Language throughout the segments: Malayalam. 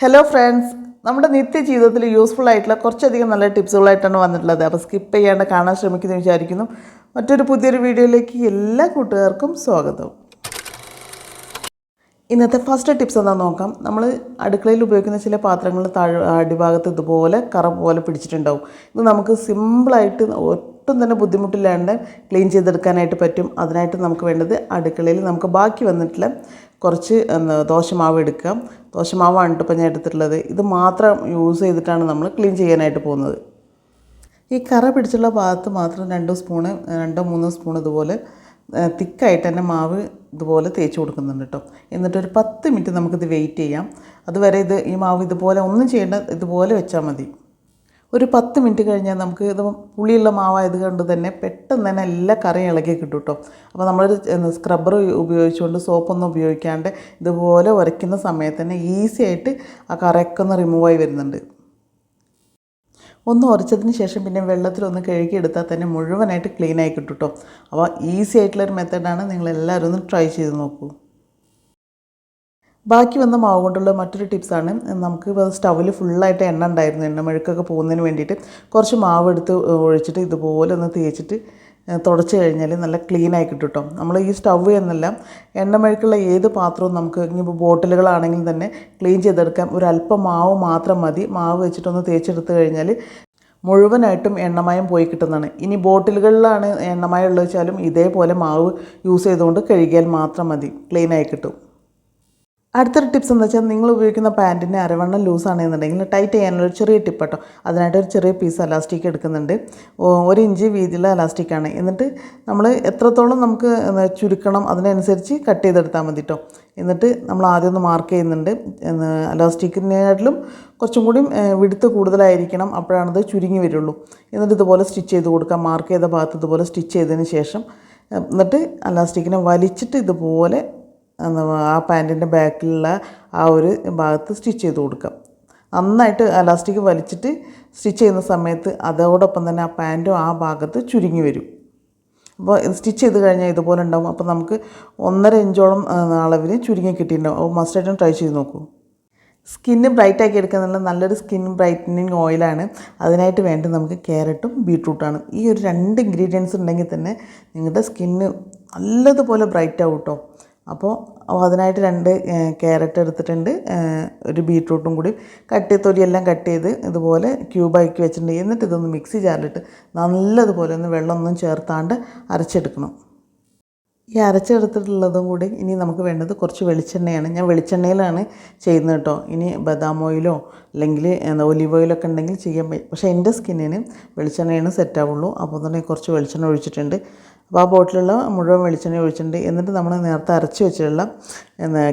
ഹലോ ഫ്രണ്ട്സ് നമ്മുടെ നിത്യജീവിതത്തിൽ യൂസ്ഫുൾ ആയിട്ടുള്ള കുറച്ചധികം നല്ല ടിപ്സുകളായിട്ടാണ് വന്നിട്ടുള്ളത്. അപ്പോൾ സ്കിപ്പ് ചെയ്യാണ്ട് കാണാൻ ശ്രമിക്കുന്നു വിചാരിക്കുന്നു. മറ്റൊരു പുതിയൊരു വീഡിയോയിലേക്ക് എല്ലാ കൂട്ടുകാർക്കും സ്വാഗതം. ഇന്നത്തെ ഫസ്റ്റ് ടിപ്സ് എന്താണെന്ന് നോക്കാം. നമ്മൾ അടുക്കളയിൽ ഉപയോഗിക്കുന്ന ചില പാത്രങ്ങൾ താഴെ അടിഭാഗത്ത് ഇതുപോലെ കറ പോലെ പിടിച്ചിട്ടുണ്ടാവും. ഇത് നമുക്ക് സിമ്പിളായിട്ട് ഒട്ടും തന്നെ ബുദ്ധിമുട്ടില്ലാണ്ട് ക്ലീൻ ചെയ്തെടുക്കാനായിട്ട് പറ്റും. അതിനായിട്ട് നമുക്ക് വേണ്ടത് അടുക്കളയിൽ നമുക്ക് ബാക്കി വന്നിട്ടുള്ള കുറച്ച് ദോശമാവ് എടുക്കാം. ദോശമാവാണ് കേട്ടോ ഇപ്പം ഞാൻ എടുത്തിട്ടുള്ളത്. ഇത് മാത്രം യൂസ് ചെയ്തിട്ടാണ് നമ്മൾ ക്ലീൻ ചെയ്യാനായിട്ട് പോകുന്നത്. ഈ കറ പിടിച്ചുള്ള ഭാഗത്ത് മാത്രം രണ്ട് സ്പൂണ് രണ്ടോ മൂന്നോ സ്പൂൺ ഇതുപോലെ തിക്കായിട്ട് തന്നെ മാവ് ഇതുപോലെ തേച്ച് കൊടുക്കുന്നുണ്ട് കേട്ടോ എന്നിട്ടൊരു പത്ത് മിനിറ്റ് നമുക്കിത് വെയിറ്റ് ചെയ്യാം. അതുവരെ ഇത് ഈ മാവ് ഇതുപോലെ ഒന്നും ചെയ്യേണ്ട ഇതുപോലെ വെച്ചാൽ മതി. ഒരു പത്ത് മിനിറ്റ് കഴിഞ്ഞാൽ നമുക്ക് ഇത് പുളിയുള്ള മാവായത് കൊണ്ട് തന്നെ പെട്ടെന്ന് തന്നെ എല്ലാ കറിയും ഇളകി കിട്ടും കേട്ടോ. അപ്പോൾ നമ്മളൊരു സ്ക്രബ്ബർ ഉപയോഗിച്ചുകൊണ്ട് സോപ്പൊന്നും ഉപയോഗിക്കാണ്ട് ഇതുപോലെ ഉരയ്ക്കുന്ന സമയത്ത് തന്നെ ഈസി ആയിട്ട് ആ കറയൊക്കെ ഒന്ന് റിമൂവായി വരുന്നുണ്ട്. ഒന്ന് ഉരച്ചതിന് ശേഷം പിന്നെ വെള്ളത്തിലൊന്ന് കഴുകിയെടുത്താൽ തന്നെ മുഴുവനായിട്ട് ക്ലീൻ ആയി കിട്ടും കേട്ടോ. അപ്പോൾ ഈസി ആയിട്ടുള്ളൊരു മെത്തേഡാണ് നിങ്ങളെല്ലാവരും ഒന്ന് ട്രൈ ചെയ്ത് നോക്കൂ. ബാക്കി വന്ന മാവ് കൊണ്ടുള്ള മറ്റൊരു ടിപ്സാണ് നമുക്ക് സ്റ്റവിൽ ഫുള്ളായിട്ട് എണ്ണ ഉണ്ടായിരുന്നു എണ്ണ മെഴുക്കൊക്കെ പോകുന്നതിന് വേണ്ടിയിട്ട്. കുറച്ച് മാവ് എടുത്ത് ഒഴിച്ചിട്ട് ഇതുപോലെ ഒന്ന് തേച്ചിട്ട് തുടച്ച് കഴിഞ്ഞാൽ നല്ല ക്ലീൻ ആയി കിട്ടും കേട്ടോ നമ്മൾ ഈ സ്റ്റവ് എന്നല്ല എണ്ണമെഴുക്കുള്ള ഏത് പാത്രവും നമുക്ക് ഇനിയിപ്പോൾ ബോട്ടിലുകളാണെങ്കിൽ തന്നെ ക്ലീൻ ചെയ്തെടുക്കാം. ഒരു അല്പം മാവ് മാത്രം മതി. മാവ് വെച്ചിട്ടൊന്ന് തേച്ചെടുത്ത് കഴിഞ്ഞാൽ മുഴുവനായിട്ടും എണ്ണമയം പോയി കിട്ടുന്നതാണ്. ഇനി ബോട്ടിലുകളിലാണ് എണ്ണമയം ഉള്ളത് വെച്ചാലും ഇതേപോലെ മാവ് യൂസ് ചെയ്തുകൊണ്ട് കഴുകിയാൽ മാത്രം മതി. ക്ലീൻ ആയി കിട്ടും. അടുത്തൊരു ടിപ്സ് എന്താ വെച്ചാൽ നിങ്ങൾ ഉപയോഗിക്കുന്ന പാന്റിന്റെ അരവണ്ണം ലൂസാണെന്നുണ്ടെങ്കിൽ ടൈറ്റ് ചെയ്യാനുള്ള ചെറിയ ടിപ്പ് കേട്ടോ. അതിനായിട്ട് ഒരു ചെറിയ പീസ് അലാസ്റ്റിക് എടുക്കുന്നുണ്ട്. ഒരു ഇഞ്ച് വീതിയുള്ള അലാസ്റ്റിക്കാണ് എന്നിട്ട് നമ്മൾ എത്രത്തോളം നമുക്ക് ചുരുക്കണം അതിനനുസരിച്ച് കട്ട് ചെയ്തെടുത്താൽ മതി കേട്ടോ എന്നിട്ട് നമ്മൾ ആദ്യം ഒന്ന് മാർക്ക് ചെയ്യുന്നുണ്ട്. അലാസ്റ്റിക്കിനേക്കാട്ടിലും കുറച്ചും കൂടി വിടുത്ത് കൂടുതലായിരിക്കണം. അപ്പോഴാണത് ചുരുങ്ങി വരുള്ളൂ. എന്നിട്ട് ഇതുപോലെ സ്റ്റിച്ച് ചെയ്ത് കൊടുക്കാം. മാർക്ക് ചെയ്ത ഭാഗത്ത് ഇതുപോലെ സ്റ്റിച്ച് ചെയ്തതിന് ശേഷം എന്നിട്ട് അലാസ്റ്റിക്കിനെ വലിച്ചിട്ട് ഇതുപോലെ ആ പാന്റിന്റെ ബാക്കിലുള്ള ആ ഒരു ഭാഗത്ത് സ്റ്റിച്ച് ചെയ്ത് കൊടുക്കാം. നന്നായിട്ട് അലാസ്റ്റിക് വലിച്ചിട്ട് സ്റ്റിച്ച് ചെയ്യുന്ന സമയത്ത് അതോടൊപ്പം തന്നെ ആ പാന്റും ആ ഭാഗത്ത് ചുരുങ്ങി വരും. അപ്പോൾ സ്റ്റിച്ച് ചെയ്ത് കഴിഞ്ഞാൽ ഇതുപോലെ ഉണ്ടാവും. അപ്പോൾ നമുക്ക് ഒന്നര ഇഞ്ചോളം അളവിൽ ചുരുങ്ങി കിട്ടിയിട്ടുണ്ടാവും. അപ്പോൾ മസ്റ്റായിട്ടും ട്രൈ ചെയ്ത് നോക്കൂ. സ്കിന്ന് ബ്രൈറ്റ് ആക്കി എടുക്കുന്നുള്ള നല്ലൊരു സ്കിൻ ബ്രൈറ്റനിങ് ഓയിലാണ്. അതിനായിട്ട് വേണ്ടത് നമുക്ക് ക്യാരറ്റും ബീട്രൂട്ടാണ്. ഈ ഒരു രണ്ട് ഇൻഗ്രീഡിയൻസ് ഉണ്ടെങ്കിൽ തന്നെ നിങ്ങളുടെ സ്കിന്ന് നല്ലതുപോലെ ബ്രൈറ്റ് ആവും കേട്ടോ. അപ്പോൾ അതിനായിട്ട് രണ്ട് ക്യാരറ്റ് എടുത്തിട്ടുണ്ട്. ഒരു ബീട്രൂട്ടും കൂടി. കട്ട് തൊലിയെല്ലാം കട്ട് ചെയ്ത് ഇതുപോലെ ക്യൂബാക്കി വെച്ചിട്ടുണ്ട്. എന്നിട്ട് ഇതൊന്ന് മിക്സി ജാറിലിട്ട് നല്ലതുപോലെ ഒന്ന് വെള്ളമൊന്നും ചേർത്താണ്ട് അരച്ചെടുക്കണം. ഈ അരച്ചെടുത്തിട്ടുള്ളതും കൂടി ഇനി നമുക്ക് വേണ്ടത് കുറച്ച് വെളിച്ചെണ്ണയാണ്. ഞാൻ വെളിച്ചെണ്ണയിലാണ് ചെയ്യുന്നത് കേട്ടോ. ഇനി ബദാം ഓയിലോ അല്ലെങ്കിൽ എന്താ ഒലിവ് ഓയിലൊക്കെ ഉണ്ടെങ്കിൽ ചെയ്യാൻ പറ്റും പക്ഷേ എന്റെ സ്കിന്നിന് വെളിച്ചെണ്ണയാണ് സെറ്റ് ആവുള്ളൂ. അപ്പോൾ തന്നെ കുറച്ച് വെളിച്ചെണ്ണ ഒഴിച്ചിട്ടുണ്ട്. അപ്പോൾ ആ ബോട്ടിലുള്ള മുഴുവൻ വെളിച്ചെണ്ണ ഒഴിച്ചിട്ടുണ്ട്. എന്നിട്ട് നമ്മൾ നേരത്തെ അരച്ച് വെച്ചിട്ടുള്ള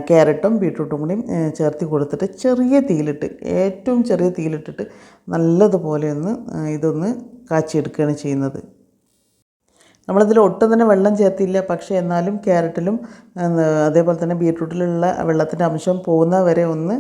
ക്യാരറ്റും ബീട്രൂട്ടും കൂടി ചേർത്തി കൊടുത്തിട്ട് ചെറിയ തീയിലിട്ട് ഏറ്റവും ചെറിയ തീയിലിട്ടിട്ട് നല്ലതുപോലെ ഒന്ന് ഇതൊന്ന് കാച്ചിയെടുക്കുകയാണ് ചെയ്യുന്നത്. നമ്മളിതിൽ ഒട്ടും തന്നെ വെള്ളം ചേർത്തില്ല. പക്ഷേ എന്നാലും ക്യാരറ്റിലും അതേപോലെ തന്നെ ബീട്രൂട്ടിലുള്ള വെള്ളത്തിന്റെ അംശം പോകുന്ന വരെ ഒന്ന്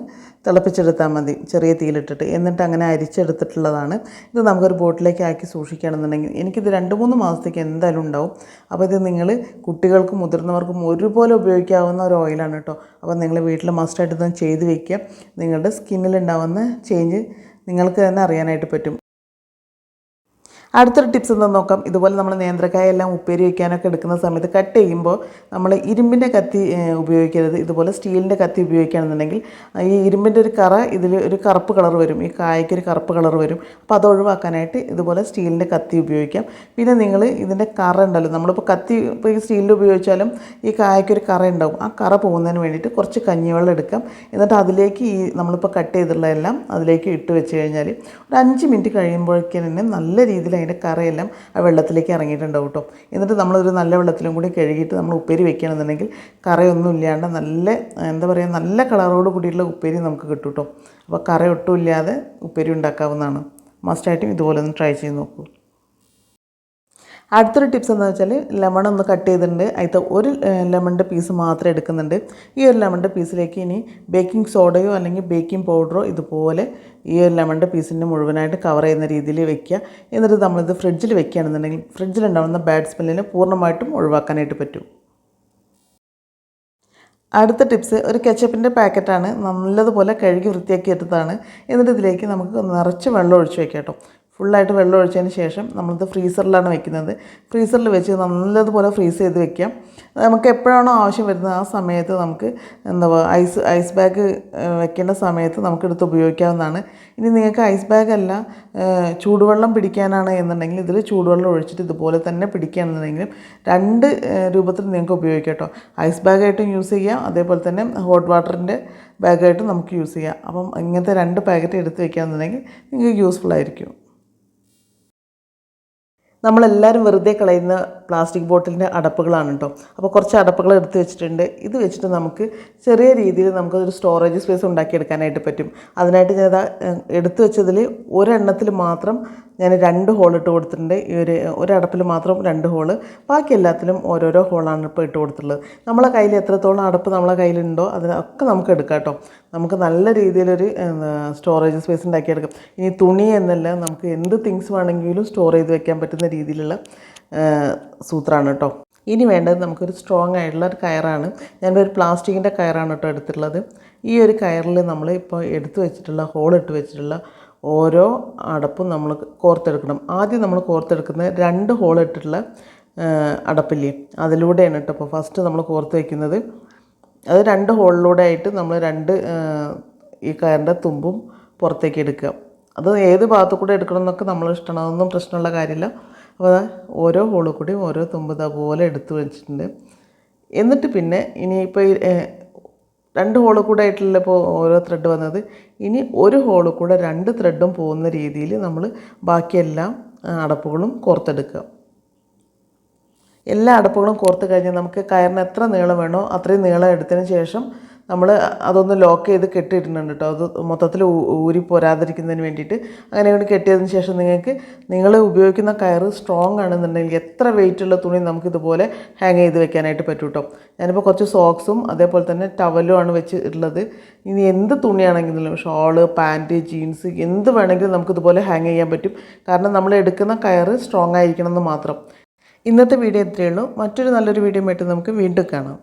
തിളപ്പിച്ചെടുത്താൽ മതി. ചെറിയ തീയിലിട്ടിട്ട്. എന്നിട്ട് അങ്ങനെ അരിച്ചെടുത്തിട്ടുള്ളതാണ്. ഇത് നമുക്കൊരു ബോട്ടിലേക്ക് ആക്കി സൂക്ഷിക്കുകയാണെന്നുണ്ടെങ്കിൽ എനിക്കിത് രണ്ട് മൂന്ന് മാസത്തേക്ക് എന്തായാലും ഉണ്ടാവും. അപ്പോൾ ഇത് നിങ്ങൾ കുട്ടികൾക്കും മുതിർന്നവർക്കും ഒരുപോലെ ഉപയോഗിക്കാവുന്ന ഒരു ഓയിലാണ് കേട്ടോ. അപ്പോൾ നിങ്ങൾ വീട്ടിൽ മസ്റ്റായിട്ട് ഇതൊന്ന് ചെയ്ത് വയ്ക്കുക നിങ്ങളുടെ സ്കിന്നിലുണ്ടാവുന്ന ചേഞ്ച് നിങ്ങൾക്ക് തന്നെ അറിയാനായിട്ട് പറ്റും. അടുത്തൊരു ടിപ്സ് എന്താ നോക്കാം? ഇതുപോലെ നമ്മൾ നേന്ത്രക്കായ എല്ലാം ഉപ്പേരി വയ്ക്കാനൊക്കെ എടുക്കുന്ന സമയത്ത് കട്ട് ചെയ്യുമ്പോൾ നമ്മൾ ഇരുമ്പിന്റെ കത്തി ഉപയോഗിക്കരുത്. ഇതുപോലെ സ്റ്റീലിന്റെ കത്തി ഉപയോഗിക്കുകയാണെന്നുണ്ടെങ്കിൽ ഈ ഇരുമ്പിന്റെ ഒരു കറ ഇതിൽ ഒരു കറുപ്പ് കളർ വരും. ഈ കായ്ക്ക് ഒരു കറുപ്പ് കളർ വരും. അപ്പോൾ അത് ഒഴിവാക്കാനായിട്ട് ഇതുപോലെ സ്റ്റീലിന്റെ കത്തി ഉപയോഗിക്കാം. പിന്നെ നിങ്ങൾ ഇതിന്റെ കറ ഉണ്ടല്ലോ നമ്മളിപ്പോൾ കത്തി ഇപ്പോൾ ഈ സ്റ്റീലിൽ ഉപയോഗിച്ചാലും ഈ കായ്ക്കൊരു കറ ഉണ്ടാവും. ആ കറ പോകുന്നതിന് വേണ്ടിയിട്ട് കുറച്ച് കഞ്ഞിവെള്ളം എടുക്കാം. എന്നിട്ട് അതിലേക്ക് ഈ നമ്മളിപ്പോൾ കട്ട് ചെയ്തിട്ടുള്ളതെല്ലാം അതിലേക്ക് ഇട്ട് വെച്ച് കഴിഞ്ഞാൽ ഒരു അഞ്ച് മിനിറ്റ് കഴിയുമ്പോഴേക്കും തന്നെ നല്ല രീതിയിൽ അതിന്റെ കറയെല്ലാം ആ വെള്ളത്തിലേക്ക് ഇറങ്ങിയിട്ടുണ്ടാവും കേട്ടോ എന്നിട്ട് നമ്മളൊരു നല്ല വെള്ളത്തിലും കൂടി കഴുകിയിട്ട് നമ്മൾ ഉപ്പേരി വെക്കുകയാണെന്നുണ്ടെങ്കിൽ കറയൊന്നും ഇല്ലാണ്ട് നല്ല എന്താ പറയുക നല്ല കളറോട് കൂടിയിട്ടുള്ള ഉപ്പേരി നമുക്ക് കിട്ടും കേട്ടോ അപ്പോൾ കറ ഒട്ടും ഇല്ലാതെ ഉപ്പേരി ഉണ്ടാക്കാവുന്നതാണ്. മസ്റ്റായിട്ടും ഇതുപോലെ ഒന്ന് ട്രൈ ചെയ്ത് നോക്കൂ. അടുത്തൊരു ടിപ്സ് എന്താ വെച്ചാൽ ലെമൺ ഒന്ന് കട്ട് ചെയ്തിട്ടുണ്ട്. അതിൽ ഒരു ലെമണിന്റെ പീസ് മാത്രം എടുക്കുന്നുണ്ട്. ഈ ഒരു ലെമണിന്റെ പീസിലേക്ക് ഇനി ബേക്കിംഗ് സോഡയോ അല്ലെങ്കിൽ ബേക്കിംഗ് പൗഡറോ ഇതുപോലെ ഈ ഒരു ലെമണിന്റെ പീസിന്റെ മുഴുവനായിട്ട് കവർ ചെയ്യുന്ന രീതിയിൽ വെക്കുക. എന്നിട്ട് നമ്മളിത് ഫ്രിഡ്ജിൽ വെക്കുകയാണെന്നുണ്ടെങ്കിൽ ഫ്രിഡ്ജിലുണ്ടാവുന്ന ബാഡ് സ്മെല്ലിനെ പൂർണമായിട്ടും ഒഴിവാക്കാനായിട്ട് പറ്റും. അടുത്ത ടിപ്സ് ഒരു കെച്ചപ്പിന്റെ പാക്കറ്റാണ് നല്ലതുപോലെ കഴുകി വൃത്തിയാക്കി എടുത്തതാണ് എന്നിട്ട് ഇതിലേക്ക് നമുക്ക് നിറച്ച് വെള്ളം ഒഴിച്ച് വെക്കാം കേട്ടോ. ഫുള്ളായിട്ട് വെള്ളം ഒഴിച്ചതിന് ശേഷം നമ്മളിത് ഫ്രീസറിലാണ് വെക്കുന്നത്. ഫ്രീസറിൽ വെച്ച് നല്ലതുപോലെ ഫ്രീസ് ചെയ്ത് വെക്കാം. നമുക്ക് എപ്പോഴാണോ ആവശ്യം വരുന്നത് ആ സമയത്ത് നമുക്ക് എന്താ ഐസ് ഐസ് ബാഗ് വെക്കേണ്ട സമയത്ത് നമുക്ക് എടുത്ത് ഉപയോഗിക്കാവുന്നതാണ്. ഇനി നിങ്ങൾക്ക് ഐസ് ബാഗ് അല്ല ചൂടുവെള്ളം പിടിക്കാനാണ് എന്നുണ്ടെങ്കിൽ ഇതിൽ ചൂടുവെള്ളം ഒഴിച്ചിട്ട് ഇതുപോലെ തന്നെ പിടിക്കുകയാണെന്നുണ്ടെങ്കിലും രണ്ട് രൂപത്തിൽ നിങ്ങൾക്ക് ഉപയോഗിക്കാം കേട്ടോ. ഐസ് ബാഗായിട്ടും യൂസ് ചെയ്യാം അതേപോലെ തന്നെ ഹോട്ട് വാട്ടറിന്റെ ബാഗായിട്ടും നമുക്ക് യൂസ് ചെയ്യാം. അപ്പം ഇങ്ങനത്തെ രണ്ട് പാക്കറ്റ് എടുത്ത് വെക്കുകയാണെന്നുണ്ടെങ്കിൽ നിങ്ങൾക്ക് യൂസ്ഫുൾ ആയിരിക്കും നമ്മളെല്ലാവരും വെറുതെ കളയുന്ന പ്ലാസ്റ്റിക് ബോട്ടിലിന്റെ അടപ്പുകളാണ് കേട്ടോ അപ്പോൾ കുറച്ച് അടപ്പുകൾ എടുത്ത് വെച്ചിട്ടുണ്ട്. ഇത് വെച്ചിട്ട് നമുക്ക് ചെറിയ രീതിയിൽ നമുക്കൊരു സ്റ്റോറേജ് സ്പേസ് ഉണ്ടാക്കിയെടുക്കാനായിട്ട് പറ്റും. അതിനായിട്ട് ഞാൻ എടുത്തു വെച്ചതിൽ ഒരെണ്ണത്തിൽ മാത്രം ഞാൻ രണ്ട് ഹോൾ ഇട്ട് കൊടുത്തിട്ടുണ്ട്. ഈ ഒരു ഒരടപ്പിൽ മാത്രം രണ്ട് ഹോൾ ബാക്കി എല്ലാത്തിലും ഓരോരോ ഹോളാണ് ഇപ്പോൾ ഇട്ട് കൊടുത്തിട്ടുള്ളത്. നമ്മളെ കയ്യിൽ എത്രത്തോളം അടപ്പ് നമ്മളെ കയ്യിലുണ്ടോ അതിനൊക്കെ നമുക്ക് എടുക്കാം കേട്ടോ നമുക്ക് നല്ല രീതിയിലൊരു സ്റ്റോറേജ് സ്പേസ് ഉണ്ടാക്കിയെടുക്കാം. ഇനി തുണി എന്നല്ല നമുക്ക് എന്ത് തിങ്സ് വേണമെങ്കിലും സ്റ്റോർ ചെയ്ത് വെക്കാൻ പറ്റുന്ന രീതിയിലുള്ള സൂത്രമാണ് കേട്ടോ ഇനി വേണ്ടത് നമുക്കൊരു സ്ട്രോങ് ആയിട്ടുള്ള ഒരു കയറാണ്. ഞാൻ ഒരു പ്ലാസ്റ്റിക്കിന്റെ കയറാണ് കേട്ടോ എടുത്തിട്ടുള്ളത്. ഈ ഒരു കയറിൽ നമ്മൾ ഇപ്പോൾ എടുത്തു വെച്ചിട്ടുള്ള ഹോൾ ഇട്ട് വെച്ചിട്ടുള്ള ഓരോ അടപ്പും നമ്മൾ കോർത്തെടുക്കണം. ആദ്യം നമ്മൾ കോർത്തെടുക്കുന്ന രണ്ട് ഹോൾ ഇട്ടിട്ടുള്ള അടപ്പില്ലേ? അതിലൂടെയാണ് കേട്ടോ അപ്പോൾ ഫസ്റ്റ് നമ്മൾ കോർത്ത് വയ്ക്കുന്നത് അത് രണ്ട് ഹോളിലൂടെ ആയിട്ട് നമ്മൾ രണ്ട് ഈ കയറിന്റെ തുമ്പും പുറത്തേക്ക് എടുക്കുക. അത് ഏത് ഭാഗത്തു കൂടെ എടുക്കണം എന്നൊക്കെ നമ്മൾ ഇഷ്ടമാണ്. അതൊന്നും പ്രശ്നമുള്ള കാര്യമില്ല. അപ്പോൾ ഓരോ ഹോളിൽ കൂടിയും ഓരോ തുമ്പ് പോലെ എടുത്തു വെച്ചിട്ടുണ്ട്. എന്നിട്ട് പിന്നെ ഇനിയിപ്പോൾ രണ്ട് ഹോളിൽ കൂടെ ആയിട്ടുള്ള ഇപ്പോൾ ഓരോ ത്രെഡ് വന്നത്. ഇനി ഒരു ഹോളിൽ കൂടെ രണ്ട് ത്രെഡും പോകുന്ന രീതിയിൽ നമ്മൾ ബാക്കിയെല്ലാം അടപ്പുകളും കോർത്തെടുക്കുക. എല്ലാ അടപ്പുകളും കോർത്ത് കഴിഞ്ഞാൽ നമുക്ക് കയറിന് എത്ര നീളം വേണോ അത്രയും നീളം എടുത്തതിന് ശേഷം നമ്മൾ അതൊന്ന് ലോക്ക് ചെയ്ത് കെട്ടിയിട്ടുണ്ട് കേട്ടോ. അത് മൊത്തത്തിൽ ഊരി പോരാതിരിക്കുന്നതിന് വേണ്ടിയിട്ട്. അങ്ങനെ കൊണ്ട് കെട്ടിയതിന് ശേഷം നിങ്ങൾക്ക് നിങ്ങൾ ഉപയോഗിക്കുന്ന കയറ് സ്ട്രോങ് ആണെന്നുണ്ടെങ്കിൽ എത്ര വെയിറ്റുള്ള തുണി നമുക്ക് ഇതുപോലെ ഹാങ് ചെയ്ത് വെക്കാനായിട്ട് പറ്റും കേട്ടോ ഞാനിപ്പോൾ കുറച്ച് സോക്സും അതേപോലെ തന്നെ ടവലും ആണ് വെച്ചിട്ടുള്ളത്. ഇനി എന്ത് തുണിയാണെങ്കിലും ഷോൾ പാന്റ് ജീൻസ് എന്ത് വേണമെങ്കിലും നമുക്കിതുപോലെ ഹാങ് ചെയ്യാൻ പറ്റും. കാരണം നമ്മൾ എടുക്കുന്ന കയറ് സ്ട്രോങ് ആയിരിക്കണം എന്ന് മാത്രം. ഇന്നത്തെ വീഡിയോ ഇത്രയേ ഉള്ളൂ. മറ്റൊരു നല്ലൊരു വീഡിയോ ആയിട്ട് നമുക്ക് വീണ്ടും കാണാം.